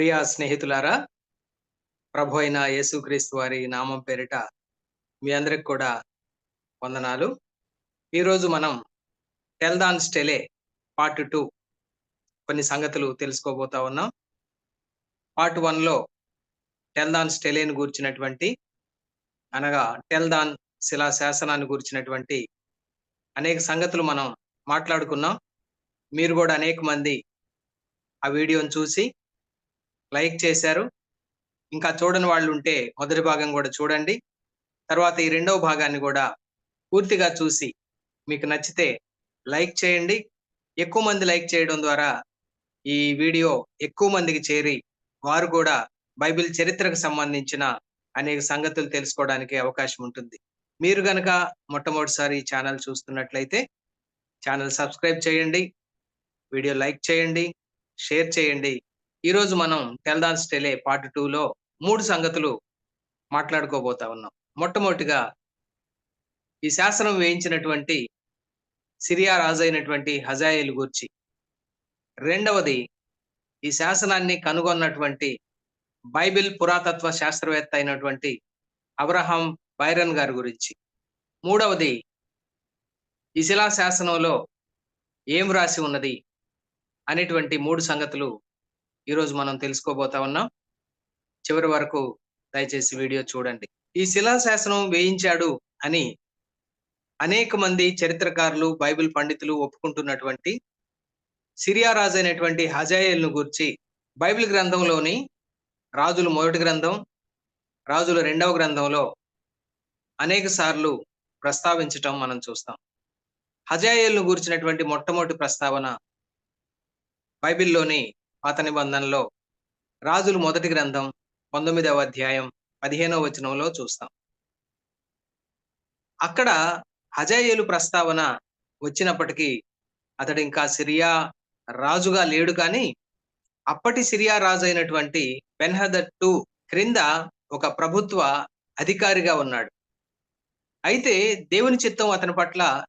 ప్రియ స్నేహితులారా ప్రభు అయిన యేసుక్రీస్తు వారి నామం పేరిట మీ అందరికి కూడా వందనాలు. ఈరోజు మనం టెల్దాన్ స్టెలే పార్ట్ టూ కొన్ని సంగతులు తెలుసుకోబోతా ఉన్నాం. పార్ట్ వన్లో టెల్దాన్ స్టెలేని గూర్చినటువంటి అనగా టెల్దాన్ శిలా శాసనాన్ని గూర్చినటువంటి అనేక సంగతులు మనం మాట్లాడుకున్నాం. మీరు కూడా అనేక మంది ఆ వీడియోను చూసి లైక్ చేశారు. ఇంకా చూడని వాళ్ళు ఉంటే మొదటి భాగం కూడా చూడండి. తర్వాత ఈ రెండవ భాగాన్ని కూడా పూర్తిగా చూసి మీకు నచ్చితే లైక్ చేయండి. ఎక్కువ మంది లైక్ చేయడం ద్వారా ఈ వీడియో ఎక్కువ మందికి చేరి వారు కూడా బైబిల్ చరిత్రకు సంబంధించిన అనేక సంగతులు తెలుసుకోవడానికి అవకాశం ఉంటుంది. మీరు గనక మొట్టమొదటిసారి ఈ ఛానల్ చూస్తున్నట్లయితే ఛానల్ సబ్స్క్రైబ్ చేయండి. వీడియో లైక్ చేయండి. షేర్ చేయండి. ఈరోజు మనం టెల్దాన్ టెలే పార్ట్ టూలో మూడు సంగతులు మాట్లాడుకోబోతా ఉన్నాం. మొట్టమొదటిగా ఈ శాసనం వేయించినటువంటి సిరియా రాజు అయినటువంటి హజాయిల్ గురించి. రెండవది ఈ శాసనాన్ని కనుగొన్నటువంటి బైబిల్ పురాతత్వ శాస్త్రవేత్త అయినటువంటి అబ్రహాం బైరన్ గారి గురించి. మూడవది ఈ శిలా శాసనంలో ఏం రాసి ఉన్నది అనేటువంటి మూడు సంగతులు ఈరోజు మనం తెలుసుకోబోతా ఉన్నాం. చివరి వరకు దయచేసి వీడియో చూడండి. ఈ శిలా శాసనం వేయించాడు అని అనేక మంది చరిత్రకారులు బైబిల్ పండితులు ఒప్పుకుంటున్నటువంటి సిరియా రాజు అయినటువంటి హజాయేల్ను గురించి బైబిల్ గ్రంథంలోని రాజుల మొదటి గ్రంథం రాజుల రెండవ గ్రంథంలో అనేక సార్లు ప్రస్తావించటం మనం చూస్తాం. హజాయేల్ను గురించినటువంటి మొట్టమొదటి ప్రస్తావన బైబిల్లోని పాత నిబంధనలో రాజులు మొదటి గ్రంథం పంతొమ్మిదవ అధ్యాయం పదిహేనవ వచనంలో చూస్తాం. అక్కడ హజాయేలు ప్రస్తావన వచ్చినప్పటికీ అతడు ఇంకా సిరియా రాజుగా లేడు కానీ అప్పటి సిరియా రాజు అయినటువంటి బెన్హదర్ టూ క్రింద ఒక ప్రభుత్వ అధికారిగా ఉన్నాడు. అయితే దేవుని చిత్తం అతని పట్ల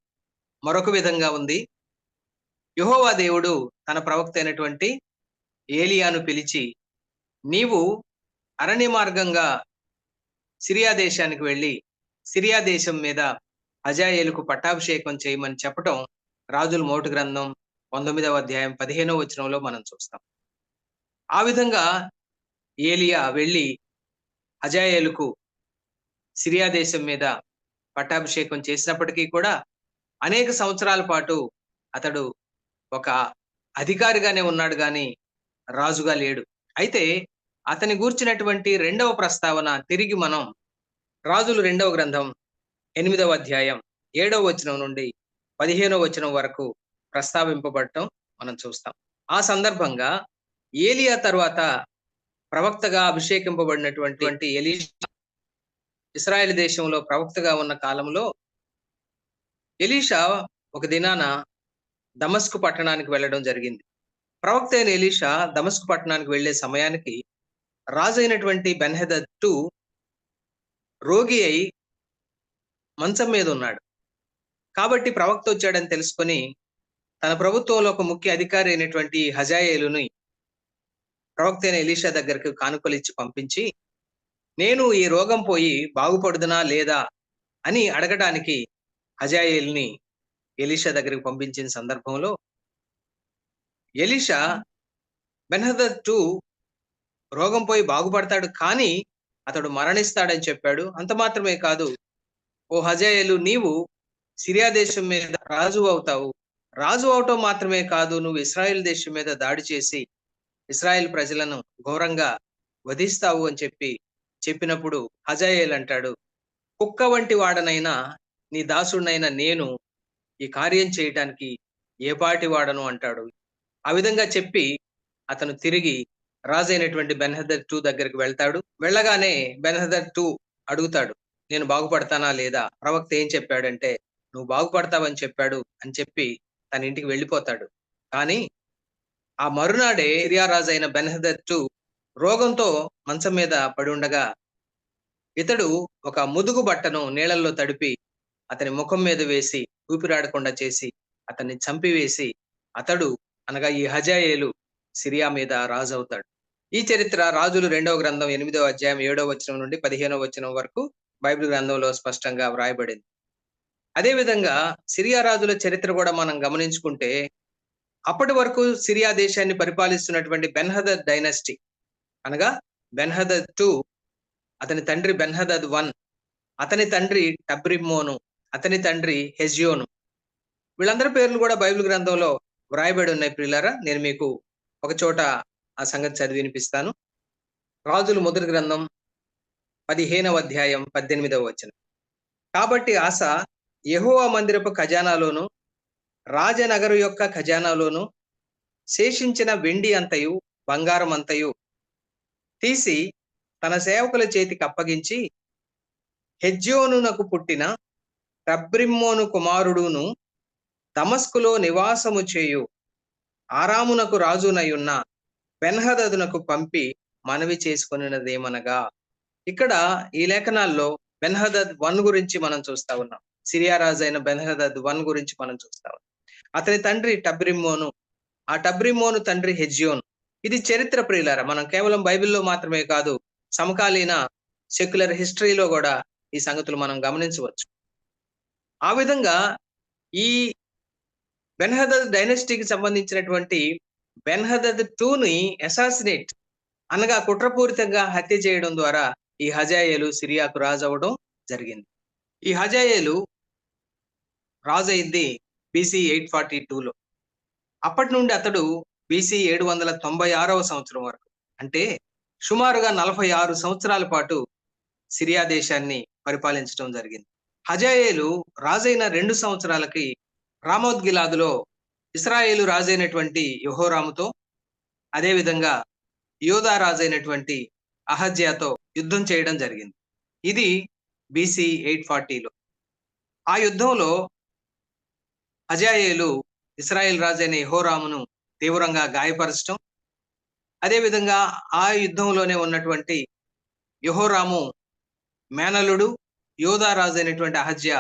మరొక విధంగా ఉంది. యహోవా దేవుడు తన ప్రవక్త అయినటువంటి ఏలియాను పిలిచి నీవు అరణ్య మార్గంగా సిరియా దేశానికి వెళ్ళి సిరియా దేశం మీద అజాయేలుకు పట్టాభిషేకం చేయమని చెప్పటం రాజుల మోటు గ్రంథం పంతొమ్మిదవ అధ్యాయం పదిహేనవ వచనంలో మనం చూస్తాం. ఆ విధంగా ఏలియా వెళ్ళి అజాయేలుకు సిరియా దేశం మీద పట్టాభిషేకం చేసినప్పటికీ కూడా అనేక సంవత్సరాల పాటు అతడు ఒక అధికారిగానే ఉన్నాడు కానీ రాజుగా లేడు. అయితే అతని గూర్చినటువంటి రెండవ ప్రస్తావన తిరిగి మనం రాజులు రెండవ గ్రంథం ఎనిమిదవ అధ్యాయం ఏడవ వచనం నుండి పదిహేనవ వచనం వరకు ప్రస్తావింపబడటం మనం చూస్తాం. ఆ సందర్భంగా ఏలియా తర్వాత ప్రవక్తగా అభిషేకింపబడినటువంటి ఎలి ఇస్రాయేల్ దేశంలో ప్రవక్తగా ఉన్న కాలంలో ఎలీషా ఒక దినాన దమస్కు పట్టణానికి వెళ్ళడం జరిగింది. ప్రవక్త అయిన ఎలీషా దమస్కు పట్టణానికి వెళ్ళే సమయానికి రాజు అయినటువంటి బెన్హెదర్ టూ రోగి అయి మంచం మీద ఉన్నాడు. కాబట్టి ప్రవక్త వచ్చాడని తెలుసుకొని తన ప్రభుత్వంలో ఒక ముఖ్య అధికారి అయినటువంటి హజాయేలుని ప్రవక్త అయిన ఎలీషా దగ్గరకు కానుకలిచ్చి పంపించి నేను ఈ రోగం పోయి బాగుపడుదునా లేదా? అని అడగడానికి హజాయేల్ని ఎలీషా దగ్గరికి పంపించిన సందర్భంలో ఎలీషా బెన్హదర్ టూ రోగం పోయి బాగుపడతాడు కానీ అతడు మరణిస్తాడని చెప్పాడు. అంత మాత్రమే కాదు ఓ హజాయేలు నీవు సిరియా దేశం మీద రాజు అవుతావు. రాజు అవటం మాత్రమే కాదు నువ్వు ఇస్రాయెల్ దేశం మీద దాడి చేసి ఇస్రాయెల్ ప్రజలను ఘోరంగా వధిస్తావు అని చెప్పి చెప్పినప్పుడు హజాయేల్ అంటాడు కుక్క వంటి వాడనైనా నీ దాసుడినైనా నేను ఈ కార్యం చేయటానికి ఏ పాటి వాడను అంటాడు. ఆ విధంగా చెప్పి అతను తిరిగి రాజైనటువంటి బెన్హదర్ టూ దగ్గరికి వెళ్తాడు. వెళ్ళగానే బెన్హదర్ టూ అడుగుతాడు నేను బాగుపడతానా లేదా? ప్రవక్త ఏం చెప్పాడంటే నువ్వు బాగుపడతావని చెప్పాడు అని చెప్పి తన ఇంటికి వెళ్ళిపోతాడు. కానీ ఆ మరునాడే సిరియా రాజు అయిన బెన్హదర్ టూ రోగంతో మంచం మీద పడి ఉండగా ఇతడు ఒక ముదుగు బట్టను నీళ్ళల్లో తడిపి అతని ముఖం మీద వేసి ఊపిరాడకుండా చేసి అతన్ని చంపివేసి అతడు అనగా ఈ హజాయేలు సిరియా మీద రాజు అవుతాడు ఈ చరిత్ర రాజులు రెండవ గ్రంథం ఎనిమిదవ అధ్యాయం ఏడవ వచనం నుండి పదిహేనవ వచనం వరకు బైబిల్ గ్రంథంలో స్పష్టంగా వ్రాయబడింది. అదే విధంగా సిరియా రాజుల చరిత్ర కూడా మనం గమనించుకుంటే అప్పటి వరకు సిరియా దేశాన్ని పరిపాలిస్తున్నటువంటి బెన్హదద్ డైనస్టీ అనగా బెన్హదద్ టూ అతని తండ్రి బెన్హదద్ వన్ అతని తండ్రి టబ్రిమ్మోను అతని తండ్రి హెజియోను. వీళ్ళందరి పేర్లు కూడా బైబిల్ గ్రంథంలో వ్రాయబడి ఉన్నాయి ప్రియులారా. నేను మీకు ఒక చోట ఆ సంగతి చదివి వినిపిస్తాను. రాజుల మొదటి గ్రంథం పదిహేనవ అధ్యాయం పద్దెనిమిదవ వచనం. కాబట్టి ఆశ యహోవా మందిరపు ఖజానాలోను రాజనగరు యొక్క ఖజానాలోను శేషించిన వెండి అంతయు బంగారం అంతయు తీసి తన సేవకుల చేతికి అప్పగించి హెజ్యోనునకు పుట్టిన రబ్రిమ్మోను కుమారుడును దమస్కులో నివాసము చేయు. ఆరామునకు రాజునయున్న బెన్హదదునకు పంపి మనవి చేసుకున్నదేమనగా. ఇక్కడ ఈ లేఖనాల్లో బెన్హదద్ వన్ గురించి మనం చూస్తా ఉన్నాం. సిరియా రాజు అయిన బెన్హదద్ వన్ గురించి మనం చూస్తా ఉన్నాం. అతని తండ్రి టబ్రిమోను ఆ టబ్రిమోను తండ్రి హెజ్యోను. ఇది చరిత్ర ప్రియులారా మనం కేవలం బైబిల్లో మాత్రమే కాదు సమకాలీన సెక్యులర్ హిస్టరీలో కూడా ఈ సంగతులు మనం గమనించవచ్చు. ఆ విధంగా ఈ బెన్హదద్ డైనస్టీకి సంబంధించినటువంటి బెన్హదద్ టూని అసాసినేట్ అనగా కుట్రపూరితంగా హత్య చేయడం ద్వారా ఈ హజాయేలు సిరియాకు రాజు అవ్వడం జరిగింది. ఈ హజాయేలు రాజు అయింది బీసీ ఎయిట్ ఫార్టీ టూలో అప్పటి నుండి అతడు బీసీ ఏడు వందల తొంభై ఆరవ సంవత్సరం వరకు అంటే సుమారుగా నలభై ఆరు సంవత్సరాల పాటు సిరియా దేశాన్ని పరిపాలించడం జరిగింది. హజాయేలు రాజైన రెండు సంవత్సరాలకి రామోద్గిలాదులో ఇస్రాయేలు రాజైనటువంటి యహోరాముతో అదేవిధంగా యోధా రాజైనటువంటి అహజ్యాతో యుద్ధం చేయడం జరిగింది. ఇది బీసీ ఎయిట్ ఫార్టీలో ఆ యుద్ధంలో అజాయేలు ఇస్రాయేల్ రాజైన యహోరామును తీవ్రంగా గాయపరచడం అదేవిధంగా ఆ యుద్ధంలోనే ఉన్నటువంటి యహోరాము మేనలుడు యోధా రాజు అయినటువంటి అహజ్య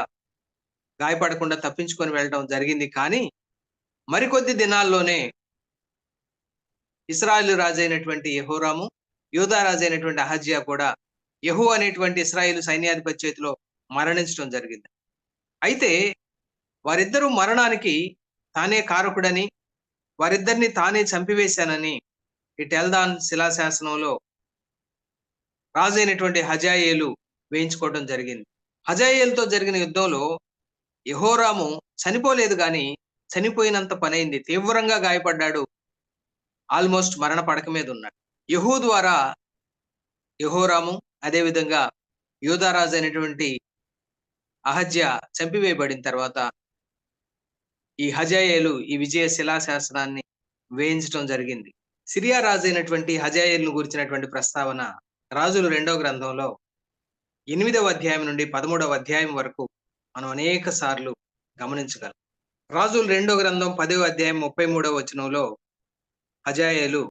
గాయపడకుండా తప్పించుకొని వెళ్ళడం జరిగింది. కానీ మరికొద్ది దినాల్లోనే ఇస్రాయేల్ రాజు అయినటువంటి యహోరాము యూదా రాజు అయినటువంటి కూడా యహు అనేటువంటి ఇస్రాయేల్ సైన్యాధిపతి చేతిలో మరణించడం జరిగింది. అయితే వారిద్దరూ మరణానికి తానే కారకుడని వారిద్దరిని తానే చంపివేశానని ఈ టెల్దాన్ శిలాశాసనంలో రాజైనటువంటి హజాయేలు వేయించుకోవడం జరిగింది. హజాయేలతో జరిగిన యుద్ధంలో యహోరాము చనిపోలేదు కానీ చనిపోయినంత పనైంది. తీవ్రంగా గాయపడ్డాడు. ఆల్మోస్ట్ మరణ పడక మీద ఉన్నాడు. యహూ ద్వారా యహోరాము అదేవిధంగా యోధారాజు అనేటువంటి అహజ్య చంపివేయబడిన తర్వాత ఈ హజాయేలు ఈ విజయ శిలాశాసనాన్ని వేయించడం జరిగింది. సిరియా రాజు అయినటువంటి హజాయేలును గురించినటువంటి ప్రస్తావన రాజులు రెండవ గ్రంథంలో ఎనిమిదవ అధ్యాయం నుండి పదమూడవ అధ్యాయం వరకు మనం అనేక సార్లు గమనించగలం. రాజులు రెండో గ్రంథం పదవ అధ్యాయం ముప్పై మూడవ వచనంలో అజాయలు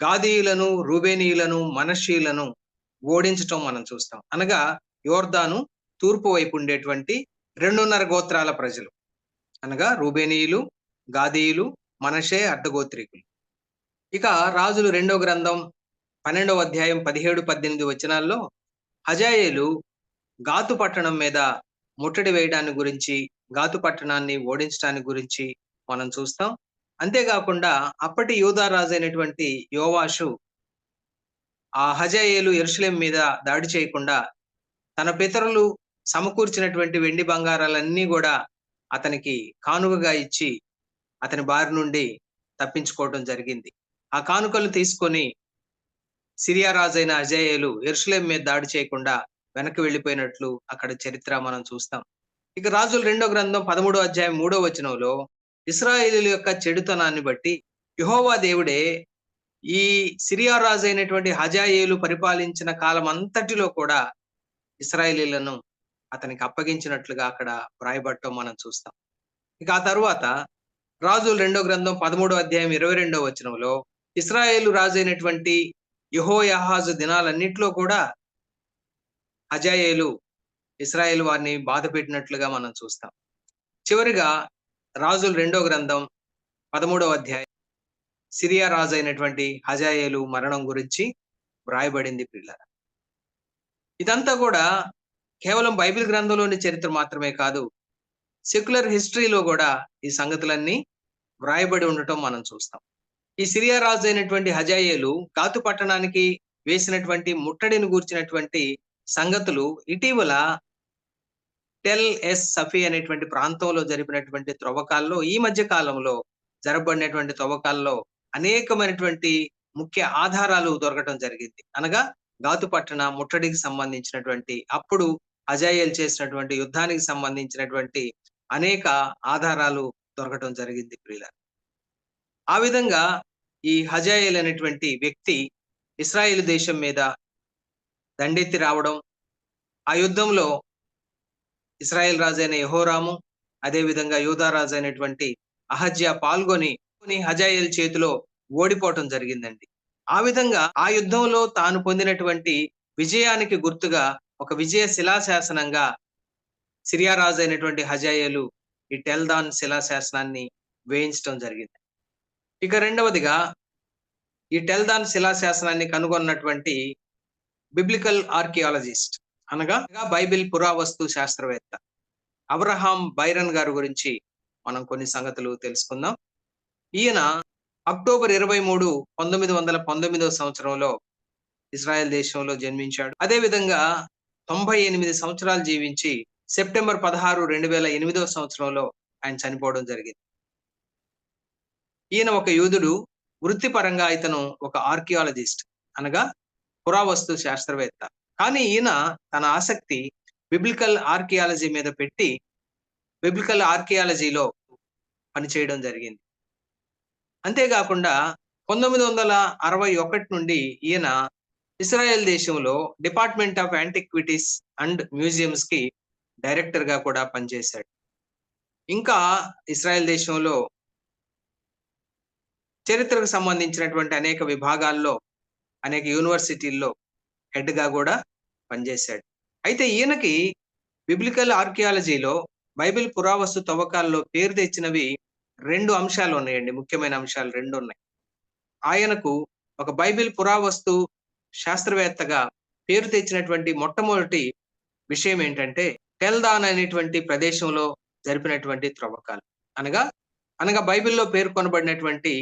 గాదీయులను రూబేనీయులను మనషీయులను ఓడించటం మనం చూస్తాం. అనగా యోర్దాను తూర్పు వైపు ఉండేటువంటి రెండున్నర గోత్రాల ప్రజలు. అనగా రూబేనీయులు గాదీయులు మనషే అడ్డగోత్రికులు. ఇక రాజులు రెండో గ్రంథం పన్నెండవ అధ్యాయం పదిహేడు పద్దెనిమిది వచనాల్లో హజాయేలు గాతు పట్టణం మీద ముట్టడి వేయడాన్ని గురించి గాతు పట్టణాన్ని ఓడించడానికి గురించి మనం చూస్తాం. అంతేకాకుండా అప్పటి యూదా రాజు అయినటువంటి యోవాషు ఆ హజయేలు ఎరుసలేం మీద దాడి చేయకుండా తన పితరులు సమకూర్చినటువంటి వెండి బంగారాలన్నీ కూడా అతనికి కానుకగా ఇచ్చి అతని బారి నుండి తప్పించుకోవడం జరిగింది. ఆ కానుకలు తీసుకొని సిరియా రాజైన అజయేలు ఎరుసలేం మీద దాడి చేయకుండా వెనక్కి వెళ్ళిపోయినట్లు అక్కడ చరిత్ర మనం చూస్తాం. ఇక రాజుల రెండో గ్రంథం పదమూడో అధ్యాయం మూడో వచనంలో ఇస్రాయేలు యొక్క చెడుతనాన్ని బట్టి యహోవా దేవుడే ఈ సిరియా రాజు అయినటువంటి హజాయేలు పరిపాలించిన కాలం అంతటిలో కూడా ఇస్రాయేలీలను అతనికి అప్పగించినట్లుగా అక్కడ వ్రాయబట్టం మనం చూస్తాం. ఇక ఆ తర్వాత రాజుల రెండో గ్రంథం పదమూడో అధ్యాయం ఇరవై రెండో వచనంలో ఇస్రాయేలు రాజు అయినటువంటి యహోయహాజు దినాలన్నింటిలో కూడా హజాయేలు ఇస్రాయేల్ వారిని బాధ పెట్టినట్లుగా మనం చూస్తాం. చివరిగా రాజుల రెండో గ్రంథం పదమూడవ అధ్యాయం. సిరియా రాజు అయినటువంటి హజాయేలు మరణం గురించి వ్రాయబడింది పిల్లల ఇదంతా కూడా కేవలం బైబిల్ గ్రంథంలోని చరిత్ర మాత్రమే కాదు సెక్యులర్ హిస్టరీలో కూడా ఈ సంగతులన్నీ వ్రాయబడి ఉండటం మనం చూస్తాం. ఈ సిరియా రాజు అయినటువంటి హజాయేలు గాతు పట్టణానికి వేసినటువంటి ముట్టడిని గూర్చినటువంటి సంగతులు ఇటీవల టెల్ ఎస్ సఫీ అనేటువంటి ప్రాంతంలో జరిపినటువంటి త్రవ్వకాల్లో ఈ మధ్య కాలంలో జరపబడినటువంటి త్రవ్వకాల్లో అనేకమైనటువంటి ముఖ్య ఆధారాలు దొరకటం జరిగింది. అనగా గాతు పట్టణ ముట్టడికి సంబంధించినటువంటి అప్పుడు అజాయల్ చేసినటువంటి యుద్ధానికి సంబంధించినటువంటి అనేక ఆధారాలు దొరకటం జరిగింది ప్రియుల ఆ విధంగా ఈ హజాయల్ అనేటువంటి వ్యక్తి ఇస్రాయేల్ దేశం మీద దండెత్తి రావడం ఆ యుద్ధంలో ఇస్రాయేల్ రాజు అయిన యహోరాము అదే విధంగా రాజు అయినటువంటి అహజ్యా పాల్గొని హజాయిల్ చేతిలో ఓడిపోవటం జరిగిందండి. ఆ విధంగా ఆ యుద్ధంలో తాను పొందినటువంటి విజయానికి గుర్తుగా ఒక విజయ శిలాశాసనంగా సిరియా రాజు అయినటువంటి హజాయలు ఈ టెల్దాన్ శిలాశాసనాన్ని వేయించడం జరిగింది. ఇక రెండవదిగా ఈ టెల్దాన్ శిలాశాసనాన్ని కనుగొన్నటువంటి బిబ్లికల్ ఆర్కియాలజిస్ట్ అనగా బైబిల్ పురావస్తు శాస్త్రవేత్త అబ్రహాం బైరన్ గారి గురించి మనం కొన్ని సంగతులు తెలుసుకుందాం. ఈయన అక్టోబర్ ఇరవై మూడు పంతొమ్మిది వందల పంతొమ్మిదవ సంవత్సరంలో ఇజ్రాయెల్ దేశంలో జన్మించాడు. అదే విధంగా తొంభై ఎనిమిది సంవత్సరాలు జీవించి సెప్టెంబర్ పదహారు రెండు వేల ఎనిమిదవ సంవత్సరంలో ఆయన చనిపోవడం జరిగింది. ఈయన ఒక యూదుడు వృత్తిపరంగా ఇతను ఒక ఆర్కియాలజిస్ట్ అనగా పురావస్తు శాస్త్రవేత్త. కానీ ఈయన తన ఆసక్తి బిబ్లికల్ ఆర్కియాలజీ మీద పెట్టి బిబ్లికల్ ఆర్కియాలజీలో పనిచేయడం జరిగింది. అంతేకాకుండా పంతొమ్మిది వందల అరవై ఒకటి నుండి ఈయన ఇస్రాయెల్ దేశంలో డిపార్ట్మెంట్ ఆఫ్ యాంటిక్విటీస్ అండ్ మ్యూజియంస్కి డైరెక్టర్గా కూడా పనిచేశాడు. ఇంకా ఇస్రాయెల్ దేశంలో చరిత్రకు సంబంధించినటువంటి అనేక విభాగాల్లో అనేక యూనివర్సిటీల్లో హెడ్గా కూడా పనిచేశాడు. అయితే ఈయనకి బిబ్లికల్ ఆర్కియాలజీలో బైబిల్ పురావస్తు తవ్వకాల్లో పేరు తెచ్చినవి రెండు అంశాలు ఉన్నాయండి. ముఖ్యమైన అంశాలు రెండు ఉన్నాయి. ఆయనకు ఒక బైబిల్ పురావస్తు శాస్త్రవేత్తగా పేరు తెచ్చినటువంటి మొట్టమొదటి విషయం ఏంటంటే టెల్దాన్ అనేటువంటి ప్రదేశంలో జరిపినటువంటి త్రవ్వకాలు అనగా అనగా బైబిల్లో పేర్కొనబడినటువంటి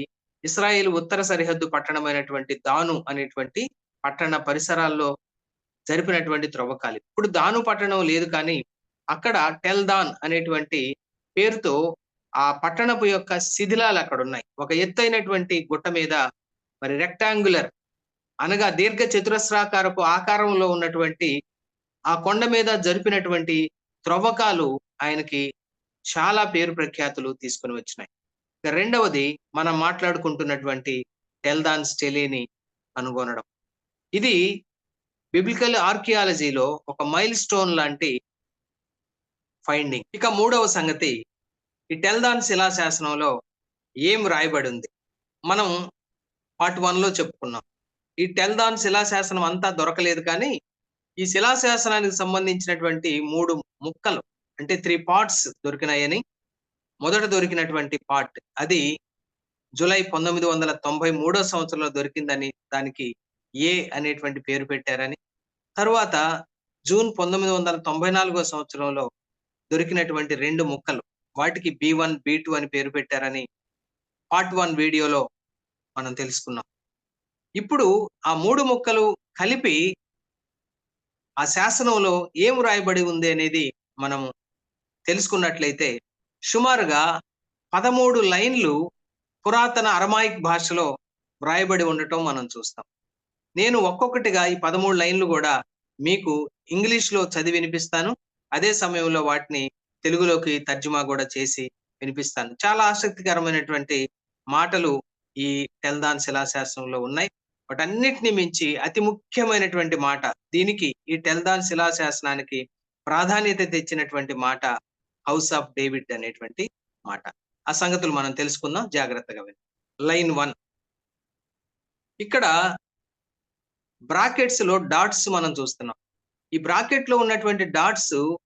ఇస్రాయేల్ ఉత్తర సరిహద్దు పట్టణమైనటువంటి దాను అనేటువంటి పట్టణ పరిసరాల్లో జరిపినటువంటి త్రవ్వకాలు. ఇప్పుడు దాను పట్టణం లేదు కానీ అక్కడ టెల్ దాన్ అనేటువంటి పేరుతో ఆ పట్టణపు యొక్క శిథిలాలు అక్కడ ఉన్నాయి. ఒక ఎత్తైనటువంటి గుట్ట మీద మరి రెక్టాంగులర్ అనగా దీర్ఘ చతురస్రాకారపు ఆకారంలో ఉన్నటువంటి ఆ కొండ మీద జరిపినటువంటి త్రవ్వకాలు ఆయనకి చాలా పేరు ప్రఖ్యాతులు తీసుకుని వచ్చినాయి. రెండవది మనం మాట్లాడుకుంటున్నటువంటి టెల్దాన్ స్టెలీని కనుగొనడం. ఇది బిబ్లికల్ ఆర్కియాలజీలో ఒక మైల్ స్టోన్ లాంటి ఫైండింగ్ ఇక మూడవ సంగతి ఈ టెల్దాన్ శిలాశాసనంలో ఏం రాయబడి ఉంది మనం పార్ట్ వన్లో చెప్పుకున్నాం. ఈ టెల్దాన్ శిలాశాసనం అంతా దొరకలేదు కానీ ఈ శిలాశాసనానికి సంబంధించినటువంటి మూడు ముక్కలు అంటే త్రీ పార్ట్స్ దొరికినాయని మొదట దొరికినటువంటి పార్ట్ అది జూలై పంతొమ్మిది వందల తొంభై మూడో సంవత్సరంలో దొరికిందని దానికి ఏ అనేటువంటి పేరు పెట్టారని తర్వాత జూన్ పంతొమ్మిది వందల తొంభై నాలుగో సంవత్సరంలో దొరికినటువంటి రెండు ముక్కలు వాటికి బి వన్ బి టూ అని పేరు పెట్టారని పార్ట్ వన్ వీడియోలో మనం తెలుసుకున్నాం. ఇప్పుడు ఆ మూడు ముక్కలు కలిపి ఆ శాసనంలో ఏం రాయబడి ఉంది అనేది మనం తెలుసుకున్నట్లయితే సుమారుగా పదమూడు లైన్లు పురాతన అరమాయిక్ భాషలో వ్రాయబడి ఉండటం మనం చూస్తాం. నేను ఒక్కొక్కటిగా ఈ పదమూడు లైన్లు కూడా మీకు ఇంగ్లీష్లో చదివి వినిపిస్తాను. అదే సమయంలో వాటిని తెలుగులోకి తర్జుమా కూడా చేసి వినిపిస్తాను. చాలా ఆసక్తికరమైనటువంటి మాటలు ఈ టెల్దాన్ శిలాశాస్త్రంలో ఉన్నాయి. వాటన్నిటిని మించి అతి ముఖ్యమైనటువంటి మాట దీనికి ఈ టెల్దాన్ శిలాశాసనానికి ప్రాధాన్యత తెచ్చినటువంటి మాట హౌస్ ఆఫ్ డేవిడ్ అనేటువంటి మాట. ఆ సంగతులు మనం తెలుసుకుందాం జాగ్రత్తగా విని. Line one. ఇక్కడ బ్రాకెట్స్లో డాట్స్ మనం చూస్తున్నాం. ఈ బ్రాకెట్లో ఉన్నటువంటి డాట్స్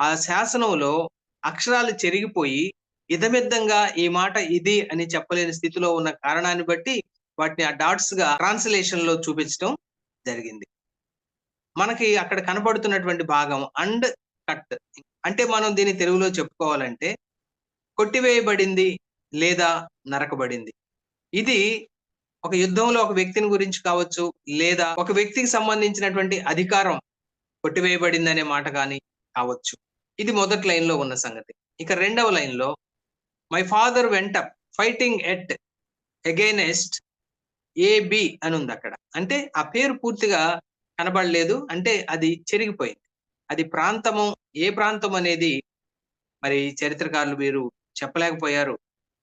ఆ శాసనంలో అక్షరాలు చెరిగిపోయి ఇదమిద్దంగా ఈ మాట ఇది అని చెప్పలేని స్థితిలో ఉన్న కారణాన్ని బట్టి వాటిని ఆ డాట్స్గా ట్రాన్స్లేషన్లో చూపించడం జరిగింది. మనకి అక్కడ కనబడుతున్నటువంటి భాగం అండ్ కట్. అంటే మనం దీన్ని తెలుగులో చెప్పుకోవాలంటే కొట్టివేయబడింది లేదా నరకబడింది. ఇది ఒక యుద్ధంలో ఒక వ్యక్తిని గురించి కావచ్చు లేదా ఒక వ్యక్తికి సంబంధించినటువంటి అధికారం కొట్టివేయబడింది అనే మాట కానీ కావచ్చు. ఇది మొదటి లైన్లో ఉన్న సంగతి. ఇక రెండవ లైన్లో my father went fighting at against AB అని ఉంది అక్కడ. అంటే ఆ పేరు పూర్తిగా కనబడలేదు. అంటే అది చెరిగిపోయింది. అది ప్రాంతము ఏ ప్రాంతం అనేది మరి చరిత్రకారులు వీరు చెప్పలేకపోయారు?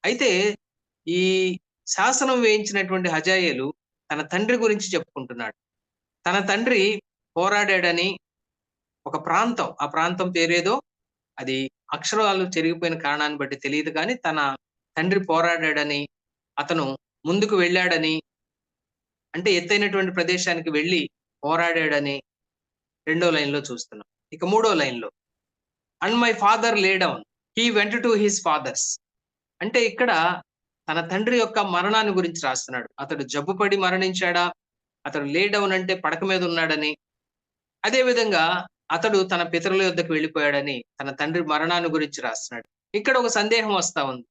అయితే ఈ శాసనం వేయించినటువంటి హజాయేలు తన తండ్రి గురించి చెప్పుకుంటున్నాడు. తన తండ్రి పోరాడాడని ఒక ప్రాంతం ఆ ప్రాంతం పేరేదో అది అక్షరాలు చెరిగిపోయిన కారణాన్ని బట్టి తెలియదు కానీ తన తండ్రి పోరాడాడని అతను ముందుకు వెళ్ళాడని అంటే ఎత్తైనటువంటి ప్రదేశానికి వెళ్ళి పోరాడాడని రెండో లైన్లో చూస్తున్నాం. ఇక మూడో లైన్లో and my father lay down he went to his fathers అంటే ఇక్కడ తన తండ్రి యొక్క మరణాన్ని గురించి రాస్తున్నాడు. అతడు జబ్బుపడి మరణించాడా? అతడు లే డౌన్ అంటే పడక మీద ఉన్నాడని. అదే విధంగా అతడు తన పితరుల యొద్దకు వెళ్ళిపోయాడని తన తండ్రి మరణాన్ని గురించి రాస్తున్నాడు. ఇక్కడ ఒక సందేహం వస్తా ఉంది.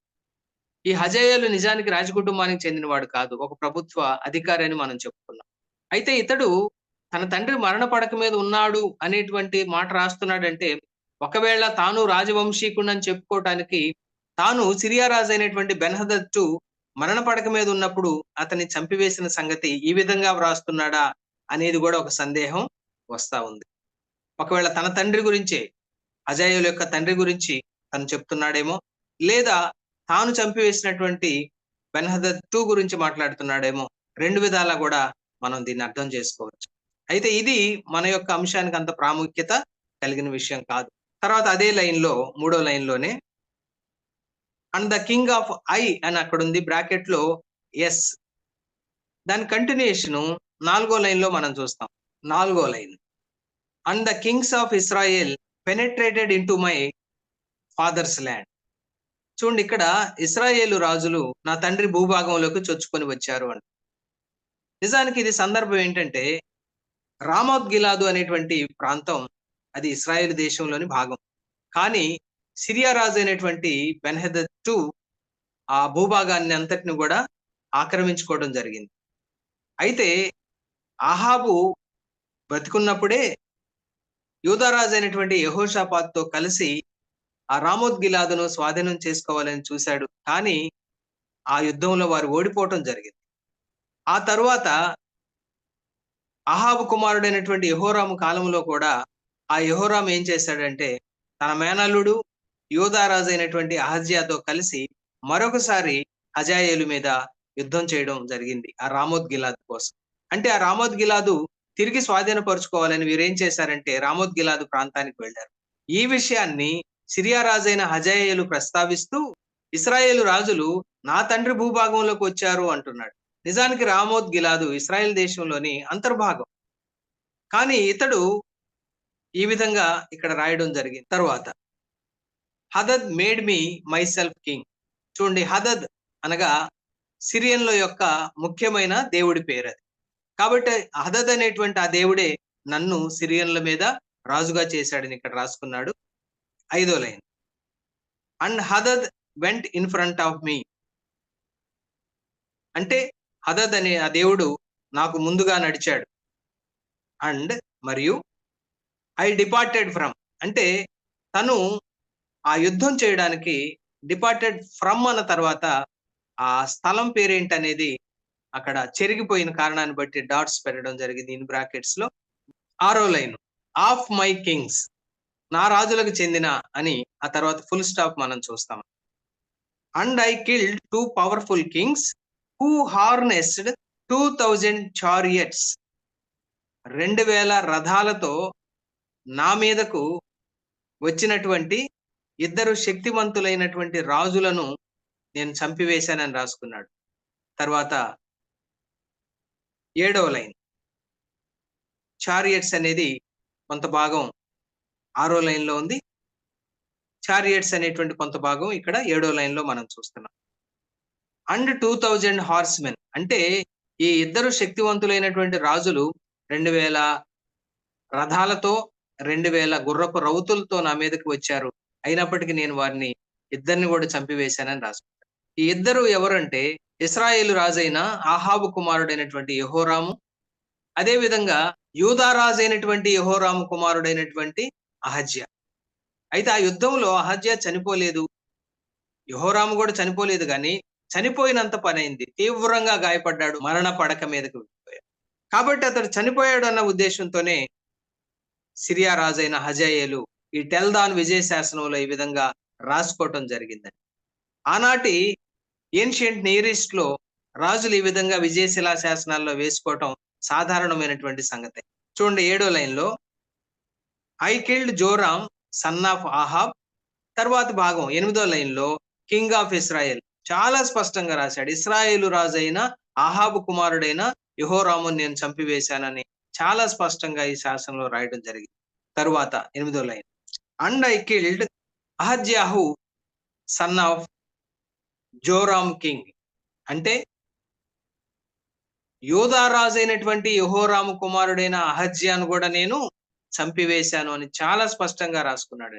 ఈ హజయాలు నిజానికి రాజకుటుంబానికి చెందినవాడు కాదు. ఒక ప్రభుత్వ అధికారి అని మనం చెప్పుకున్నాం. అయితే ఇతడు తన తండ్రి మరణ పడక మీద ఉన్నాడు అనేటువంటి మాట రాస్తున్నాడంటే ఒకవేళ తాను రాజవంశీకుడని చెప్పుకోవటానికి తాను సిరియా రాజు అయినటువంటి బెన్హదత్తు మరణ పడక మీద ఉన్నప్పుడు అతన్ని చంపివేసిన సంగతి ఈ విధంగా వ్రాస్తున్నాడా అనేది కూడా ఒక సందేహం వస్తా ఉంది. ఒకవేళ తన తండ్రి గురించే అజాయుల యొక్క తండ్రి గురించి తను చెప్తున్నాడేమో లేదా తాను చంపివేసినటువంటి బెన్హదత్తు గురించి మాట్లాడుతున్నాడేమో రెండు విధాలా కూడా మనం దీన్ని అర్థం చేసుకోవచ్చు. అయితే ఇది మన యొక్క అంశానికి అంత ప్రాముఖ్యత కలిగిన విషయం కాదు. తర్వాత అదే లైన్లో మూడో లైన్లోనే and the king of I అని అక్కడ ఉంది బ్రాకెట్లో ఎస్ దాని కంటిన్యూషన్ నాలుగో లైన్లో మనం చూస్తాం. నాలుగో line. And the kings of Israel penetrated into my fathers land చూడండి ఇక్కడ ఇస్రాయేలు రాజులు నా తండ్రి భూభాగంలోకి చొచ్చుకొని వచ్చారు అని నిజానికి ఇది సందర్భం ఏంటంటే రామోత్ గిలాదు అనేటువంటి ప్రాంతం అది ఇస్రాయేల్ దేశంలోని భాగం. కానీ సిరియా రాజు అయినటువంటి బెన్హెదత్తు ఆ భూభాగాన్ని అంతటిని కూడా ఆక్రమించుకోవడం జరిగింది. అయితే ఆహాబు బ్రతికున్నప్పుడే యూదరాజు అయినటువంటి యహోషాపాత్తో కలిసి ఆ రామోద్గిలాదును స్వాధీనం చేసుకోవాలని చూశాడు. కానీ ఆ యుద్ధంలో వారు ఓడిపోవటం జరిగింది. ఆ తరువాత అహాబు కుమారుడైనటువంటి యహోరాము కాలంలో కూడా ఆ యహోరాం ఏం చేశాడంటే తన మేనల్లుడు యోధారాజు అయినటువంటి అహజ్యాతో కలిసి మరొకసారి హజాయేలు మీద యుద్ధం చేయడం జరిగింది ఆ రామోద్ గిలాద్ కోసం. అంటే ఆ రామోద్ గిలాదు తిరిగి స్వాధీనపరుచుకోవాలని వీరేం చేశారంటే రామోద్ గిలాదు ప్రాంతానికి వెళ్ళారు. ఈ విషయాన్ని సిరియా రాజైన హజాయేలు ప్రస్తావిస్తూ ఇస్రాయేలు రాజులు నా తండ్రి భూభాగంలోకి వచ్చారు అంటున్నాడు. నిజానికి రామోద్ గిలాదు ఇస్రాయేల్ దేశంలోని అంతర్భాగం. కానీ ఇతడు ఈ విధంగా ఇక్కడ రాయడం జరిగింది. తర్వాత Hadad made me myself king. చూడండి హదద్ అనగా సిరియన్ల యొక్క ముఖ్యమైన దేవుడి పేరు అది. కాబట్టి హదద్ అనేటువంటి ఆ దేవుడే నన్ను సిరియన్ల మీద రాజుగా చేశాడని ఇక్కడ రాసుకున్నాడు. ఐదో line. And Hadad went in front of me. అంటే హదద్ అనే ఆ దేవుడు నాకు ముందుగా నడిచాడు. అండ్ మరియు ఐ డిపార్టెడ్ ఫ్రమ్ అంటే తను ఆ యుద్ధం చేయడానికి డిపార్టెడ్ ఫ్రమ్ అన్న తర్వాత ఆ స్థలం పేరేంటనేది అక్కడ చెరిగిపోయిన కారణాన్ని బట్టి డాట్స్ పెట్టడం జరిగింది ఇన్ బ్రాకెట్స్లో. ఆరో లైన్ ఆఫ్ మై కింగ్స్ నా రాజులకు చెందిన అని ఆ తర్వాత ఫుల్ స్టాప్ మనం చూస్తాం. And I killed two powerful kings who harnessed two thousand chariots రెండు వేల రథాలతో నా మీదకు వచ్చినటువంటి ఇద్దరు శక్తివంతులైనటువంటి రాజులను నేను చంపివేశానని రాసుకున్నాడు. తర్వాత ఏడవ లైన్. చారియట్స్ అనేది కొంత భాగం ఆరో లైన్లో ఉంది. చారియట్స్ అనేటువంటి కొంత భాగం ఇక్కడ ఏడో లైన్లో మనం చూస్తున్నాం. And two thousand horsemen అంటే ఈ ఇద్దరు శక్తివంతులైనటువంటి రాజులు రెండు వేల రథాలతో రెండు వేల గుర్రపు రౌతులతో నా మీదకి వచ్చారు. అయినప్పటికీ నేను వారిని ఇద్దరిని కూడా చంపివేశానని రాసుకుంటాను ఈ ఇద్దరు ఎవరంటే ఇస్రాయేలు రాజైన ఆహాబు కుమారుడైనటువంటి యహోరాము అదే విధంగా యూదా అయినటువంటి యహోరాము కుమారుడైనటువంటి అహజ్య. అయితే ఆ యుద్ధంలో అహజ్య చనిపోలేదు. యహోరాము కూడా చనిపోలేదు కానీ చనిపోయినంత పనైంది. తీవ్రంగా గాయపడ్డాడు మరణ పడక మీదకు వెళ్ళిపోయాడు. కాబట్టి అతడు చనిపోయాడు అన్న ఉద్దేశంతోనే సిరియా రాజైన హజాయేలు ఈ టెల్దాన్ విజయ శాసనంలో ఈ విధంగా రాసుకోవటం జరిగిందండి. ఆనాటి ఏన్షియంట్ నియరిస్ట్లో రాజులు ఈ విధంగా విజయశిలా శాసనాల్లో వేసుకోవటం సాధారణమైనటువంటి సంగతి. చూడండి ఏడో లైన్లో I killed Joram son of Ahab తర్వాత భాగం ఎనిమిదో లైన్లో కింగ్ ఆఫ్ ఇస్రాయెల్. చాలా స్పష్టంగా రాశాడు ఇస్రాయేలు రాజు అయిన కుమారుడైన యహోరాముని నేను చంపివేశానని చాలా స్పష్టంగా ఈ శాసనంలో రాయడం జరిగింది. తరువాత ఎనిమిదో line and I killed Ahaziahu son of Joram king. అంటే యోధారాజు అయినటువంటి యహోరాము కుమారుడైన అహజ్యాను కూడా నేను చంపివేశాను అని చాలా స్పష్టంగా రాసుకున్నాడు.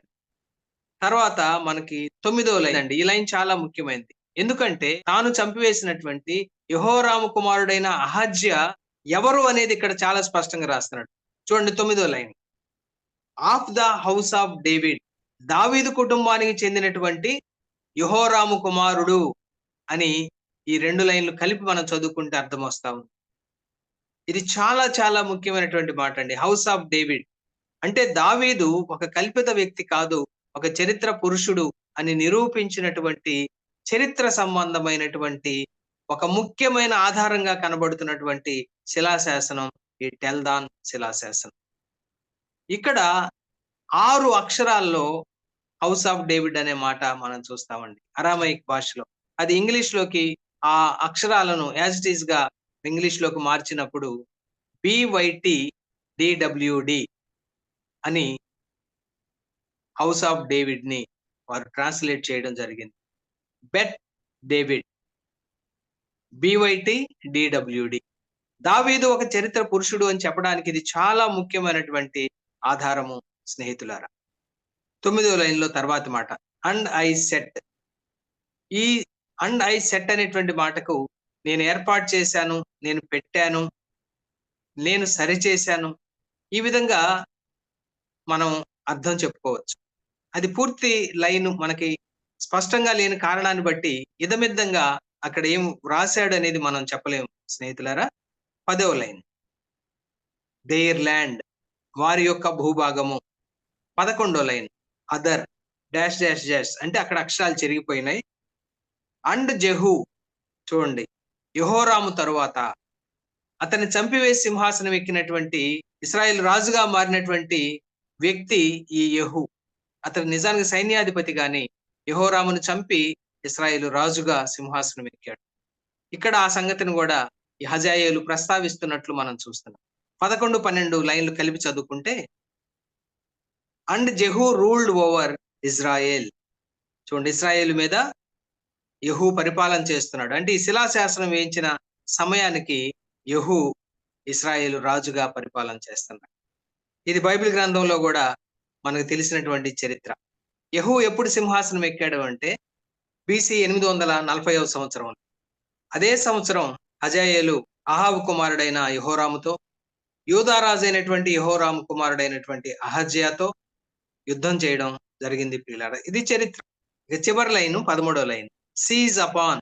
తర్వాత మనకి తొమ్మిదో లైన్ అండి ఈ లైన్ చాలా ముఖ్యమైనది ఎందుకంటే తాను చంపివేసినటువంటి యహోరాము కుమారుడైన అహజ్య ఎవరు అనేది ఇక్కడ చాలా స్పష్టంగా రాస్తున్నాడు. చూడండి తొమ్మిదో line. Of the house of David దావీదు కుటుంబానికి చెందినటువంటి యుహోరాము కుమారుడు అని ఈ రెండు లైన్లు కలిపి మనం చదువుకుంటే అర్థం వస్తా ఉంది. ఇది చాలా చాలా ముఖ్యమైనటువంటి మాట అండి. House of David. అంటే దావీదు ఒక కల్పిత వ్యక్తి కాదు ఒక చరిత్ర పురుషుడు అని నిరూపించినటువంటి చరిత్ర సంబంధమైనటువంటి ఒక ముఖ్యమైన ఆధారంగా కనబడుతున్నటువంటి శిలాశాసనం ఈ టెల్దాన్ శిలాశాసనం. ఇక్కడ ఆరు అక్షరాల్లో హౌస్ ఆఫ్ డేవిడ్ అనే మాట మనం చూస్తామండి అరామైక్ భాషలో. అది ఇంగ్లీష్లోకి ఆ అక్షరాలను యాజ్ ఇట్ ఈస్గా ఇంగ్లీష్లోకి మార్చినప్పుడు బివైటి డిడబ్ల్యూడి అని హౌస్ ఆఫ్ డేవిడ్ని వారు ట్రాన్స్లేట్ చేయడం జరిగింది. బెట్ డేవిడ్ బివైటి డిడబ్ల్యూడి దావీదు ఒక చరిత్ర పురుషుడు అని చెప్పడానికి ఇది చాలా ముఖ్యమైనటువంటి ఆధారము స్నేహితులారా. తొమ్మిదో లైన్లో తర్వాత మాట అండ్ ఐ సెట్ ఈ అండ్ ఐ సెట్ అనేటువంటి మాటకు నేను ఏర్పాటు చేశాను నేను పెట్టాను నేను సరిచేశాను. ఈ విధంగా మనం అర్థం చెప్పుకోవచ్చు. అది పూర్తి లైన్ మనకి స్పష్టంగా లేని కారణాన్ని బట్టి ఇదమిద్దంగా అక్కడ ఏం వ్రాసాడు అనేది మనం చెప్పలేము స్నేహితులారా? పదవ లైన్. దేర్ ల్యాండ్ వారి యొక్క భూభాగము. పదకొండో line. Other dash dash dash అంటే అక్కడ అక్షరాలు చెరిగిపోయినాయి. అండ్ జహు చూడండి. యహోరాము తరువాత అతన్ని చంపివేసి సింహాసనం ఎక్కినటువంటి ఇస్రాయేల్ రాజుగా మారినటువంటి వ్యక్తి ఈ యహు. అతను నిజానికి సైన్యాధిపతి గాని యహోరామును చంపి ఇస్రాయేలు రాజుగా సింహాసనం ఎక్కాడు. ఇక్కడ ఆ సంగతిని కూడా ఈ హజాయేలు ప్రస్తావిస్తున్నట్లు మనం చూస్తున్నాం. పదకొండు పన్నెండు లైన్లు కలిపి చదువుకుంటే and Jehu ruled over Israel. చూడండి ఇస్రాయేల్ మీద యహూ పరిపాలన చేస్తున్నాడు. అంటే ఈ శిలాశాసనం వేయించిన సమయానికి యహూ ఇస్రాయేల్ రాజుగా పరిపాలన చేస్తున్నాడు. ఇది బైబిల్ గ్రంథంలో కూడా మనకు తెలిసినటువంటి చరిత్ర. యహూ ఎప్పుడు సింహాసనం ఎక్కాడు అంటే బీసీ ఎనిమిది వందల నలభై సంవత్సరం అదే సంవత్సరం అజాయేలు అహాబు కుమారుడైన యహోరాముతో యూదారాజు అయినటువంటి యహోరాము కుమారుడైనటువంటి అహజ్యాతో యుద్ధం చేయడం జరిగింది పిల్లాడ ఇది చరిత్ర. ఇక చివరి లైన్ పదమూడో లైన్. సీజ్ అపాన్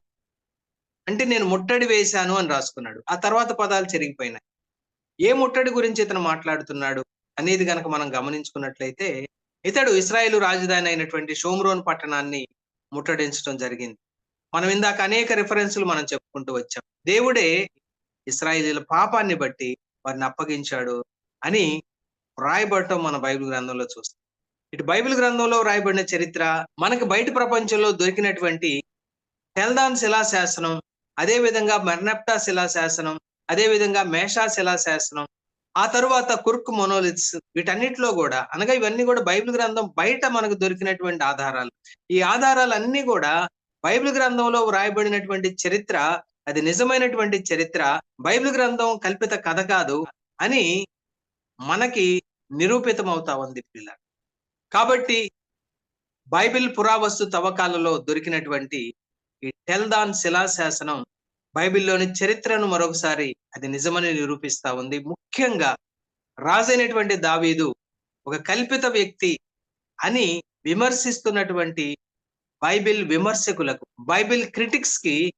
అంటే నేను ముట్టడి వేశాను అని రాసుకున్నాడు. ఆ తర్వాత పదాలు చెరిగిపోయినాయి. ఏ ముట్టడి గురించి ఇతను మాట్లాడుతున్నాడు అనేది గనక మనం గమనించుకున్నట్లయితే ఇతడు ఇస్రాయేల్ రాజధాని అయినటువంటి షోమ్రోన్ పట్టణాన్ని ముట్టడించడం జరిగింది. మనం ఇందాక అనేక రిఫరెన్స్లు మనం చెప్పుకుంటూ వచ్చాం. దేవుడే ఇస్రాయిలీల పాపాన్ని బట్టి వారిని అప్పగించాడు అని వ్రాయబడటం మన బైబిల్ గ్రంథంలో చూస్తాం. ఇటు బైబిల్ గ్రంథంలో వ్రాయబడిన చరిత్ర మనకి బయట ప్రపంచంలో దొరికినటువంటి హెల్దాన్ శిలాశాసనం అదే విధంగా మెర్నెప్టా శిలాశాసనం అదే విధంగా మేషా శిలాశాసనం ఆ తరువాత కుర్క్ మొనోలిత్స్ వీటన్నిటిలో కూడా అనగా ఇవన్నీ కూడా బైబిల్ గ్రంథం బయట మనకు దొరికినటువంటి ఆధారాలు. ఈ ఆధారాలు అన్ని కూడా బైబిల్ గ్రంథంలో వ్రాయబడినటువంటి చరిత్ర అది నిజమైనటువంటి చరిత్ర బైబిల్ గ్రంథం కల్పిత కథ కాదు అని మనకి నిరూపితం అవుతా ఉంది పిల్ల కాబట్టి బైబిల్ పురావస్తు తవ్వకాలలో దొరికినటువంటి ఈ టెల్దాన్ శిలాశాసనం బైబిల్లోని చరిత్రను మరొకసారి అది నిజమని నిరూపిస్తా ఉంది. ముఖ్యంగా రాజైనటువంటి దావీదు ఒక కల్పిత వ్యక్తి అని విమర్శిస్తున్నటువంటి బైబిల్ విమర్శకులకు బైబిల్ క్రిటిక్స్కి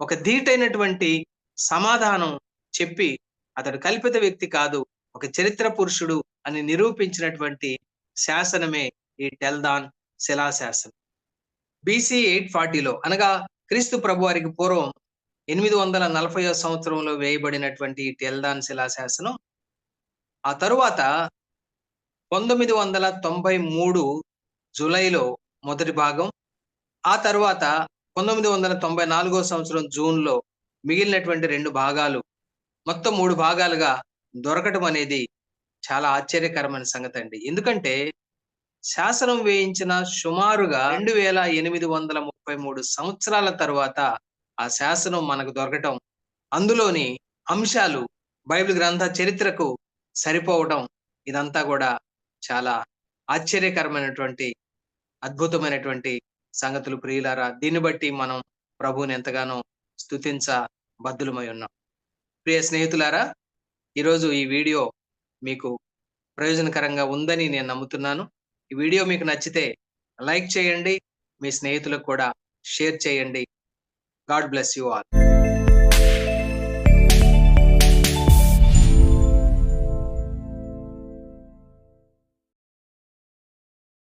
ఒక ధీటైనటువంటి సమాధానం చెప్పి అతడు కల్పిత వ్యక్తి కాదు ఒక చరిత్ర పురుషుడు అని నిరూపించినటువంటి శాసనమే ఈ టెల్దాన్ శిలాశాసనం. బీసీ ఎయిట్ ఫార్టీలో అనగా క్రీస్తు ప్రభు వారికి పూర్వం ఎనిమిది వందల నలభై సంవత్సరంలో వేయబడినటువంటి టెల్దాన్ శిలాశాసనం. ఆ తరువాత పంతొమ్మిది వందల తొంభై మూడు జూలైలో మొదటి భాగం ఆ తర్వాత పంతొమ్మిది వందల తొంభై నాలుగో సంవత్సరం జూన్లో మిగిలినటువంటి రెండు భాగాలు మొత్తం మూడు భాగాలుగా దొరకటం అనేది చాలా ఆశ్చర్యకరమైన సంగతి అండి ఎందుకంటే శాసనం వేయించిన సుమారుగా రెండు వేల ఎనిమిది వందల ముప్పై మూడు సంవత్సరాల తర్వాత ఆ శాసనం మనకు దొరకటం అందులోని అంశాలు బైబిల్ గ్రంథ చరిత్రకు సరిపోవడం ఇదంతా కూడా చాలా ఆశ్చర్యకరమైనటువంటి అద్భుతమైనటువంటి సంగతులు ప్రియులారా. దీన్ని బట్టి మనం ప్రభువుని ఎంతగానో స్తుతించ బద్దులమై ఉన్నాం. ప్రియ స్నేహితులారా ఈరోజు ఈ వీడియో మీకు ప్రయోజనకరంగా ఉందని నేను నమ్ముతున్నాను. ఈ వీడియో మీకు నచ్చితే లైక్ చేయండి మీ స్నేహితులకు కూడా షేర్ చేయండి. God bless you all.